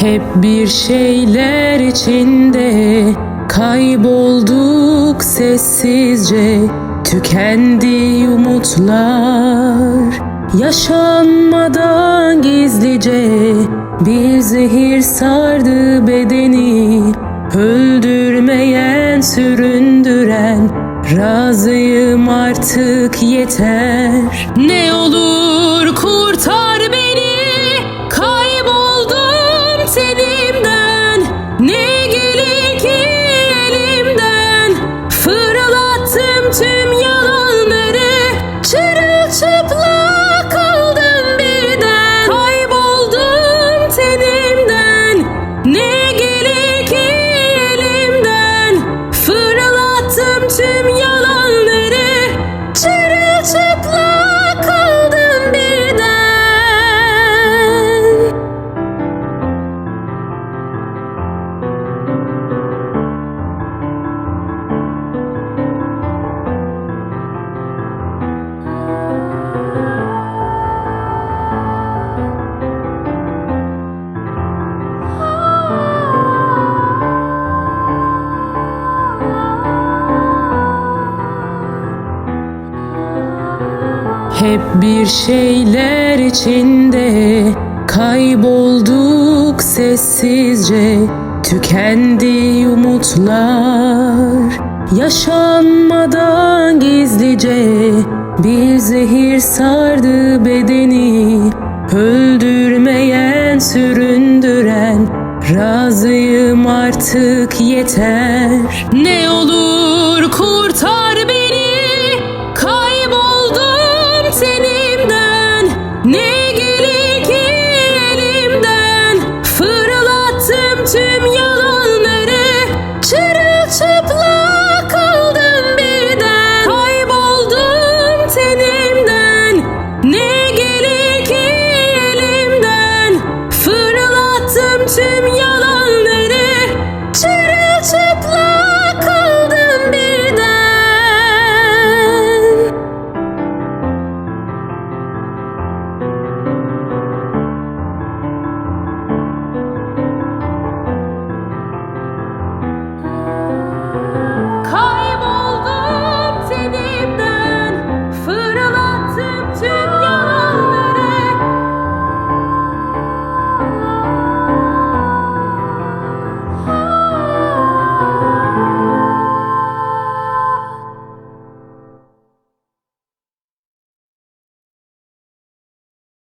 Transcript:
Hep bir şeyler içinde kaybolduk sessizce. Tükendi umutlar Yaşanmadan gizlice. Bir zehir sardı bedeni Öldürmeyen süründüren. Razıyım artık yeter. Ne olur Hep bir şeyler içinde kaybolduk sessizce. Tükendi umutlar Yaşanmadan gizlice. Bir zehir sardı bedeni Öldürmeyen süründüren. Razıyım artık yeter. Ne olur kurtar beni